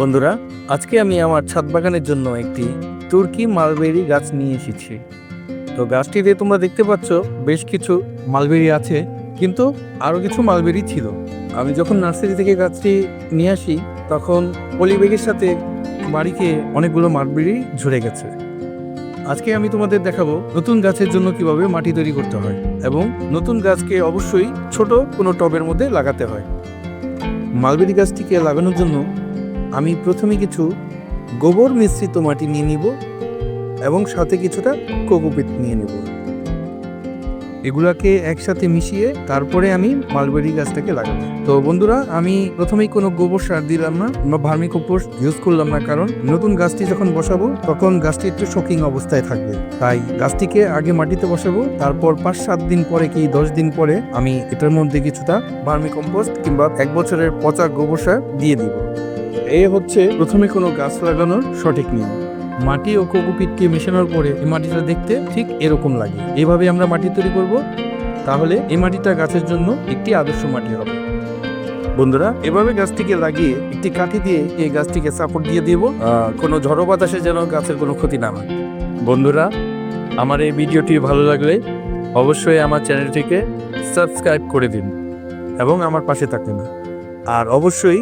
বন্ধুরা, আজকে আমি আমার ছাদ বাগানের জন্য একটি তুর্কি মালবেরি গাছ নিয়ে এসেছি। তো গাছটিতে তোমরা দেখতে পাচ্ছ, বেশ কিছু মালবেরি আছে, কিন্তু আরও কিছু মালবেরি ছিল। আমি যখন নার্সারি থেকে গাছটি নিয়ে আসি, তখন পলিব্যাগের সাথে বাড়িতে অনেকগুলো মালবেরি ঝরে গেছে। আজকে আমি তোমাদের দেখাবো নতুন গাছের জন্য কীভাবে মাটি তৈরি করতে হয় এবং নতুন গাছকে অবশ্যই ছোট কোনো টবের মধ্যে লাগাতে হয়। মালবেরি গাছটিকে লাগানোর জন্য আমি প্রথমে কিছু গোবর মিশ্রিত মাটি নিয়ে নিব এবং সাথে কিছুটা কোকোপিট নিয়ে নেব। এগুলাকে একসাথে মিশিয়ে তারপরে আমি মালবেরি গাছটাকে লাগাবো। তো বন্ধুরা, আমি প্রথমেই কোনো গোবর সার দিলাম না বা ভার্মি ইউজ করলাম না কারণ নতুন গাছটি যখন বসাবো, তখন গাছটি একটু শোকিং অবস্থায় থাকবে। তাই গাছটিকে আগে মাটিতে বসাবো, তারপর পাঁচ সাত দিন পরে কি দশ দিন পরে আমি এটার মধ্যে কিছুটা ভার্মি কম্পোস্ট কিংবা এক বছরের পচা গোবর সার দিয়ে দিব। এ হচ্ছে প্রথমে কোনো গাছ লাগানোর সঠিক নিয়ম। মাটি ও কোকোপিটকে মেশানোর পরে এই মাটিটা দেখতে ঠিক এরকম লাগে। এভাবে আমরা মাটি তৈরি করব। তাহলে এই মাটিটা গাছের জন্য একটি আদর্শ মাটি হবে। বন্ধুরা, এভাবে গাছটিকে লাগিয়ে একটি কাঠি দিয়ে এই গাছটিকে সাপোর্ট দিয়ে দিব। কোনো ঝড়ো বাতাসে যেন গাছের কোনো ক্ষতি না হয়। বন্ধুরা, আমার এই ভিডিওটি ভালো লাগলে অবশ্যই আমার চ্যানেলটিকে সাবস্ক্রাইব করে দিন এবং আমার পাশে থাকবেন। আর অবশ্যই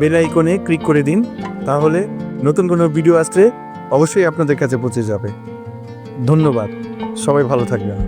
বেল আইকনে ক্লিক করে দিন, তাহলে নতুন কোনো ভিডিও আসলে অবশ্যই আপনাদের কাছে পৌঁছে যাবে। ধন্যবাদ, সবাই ভালো থাকবেন।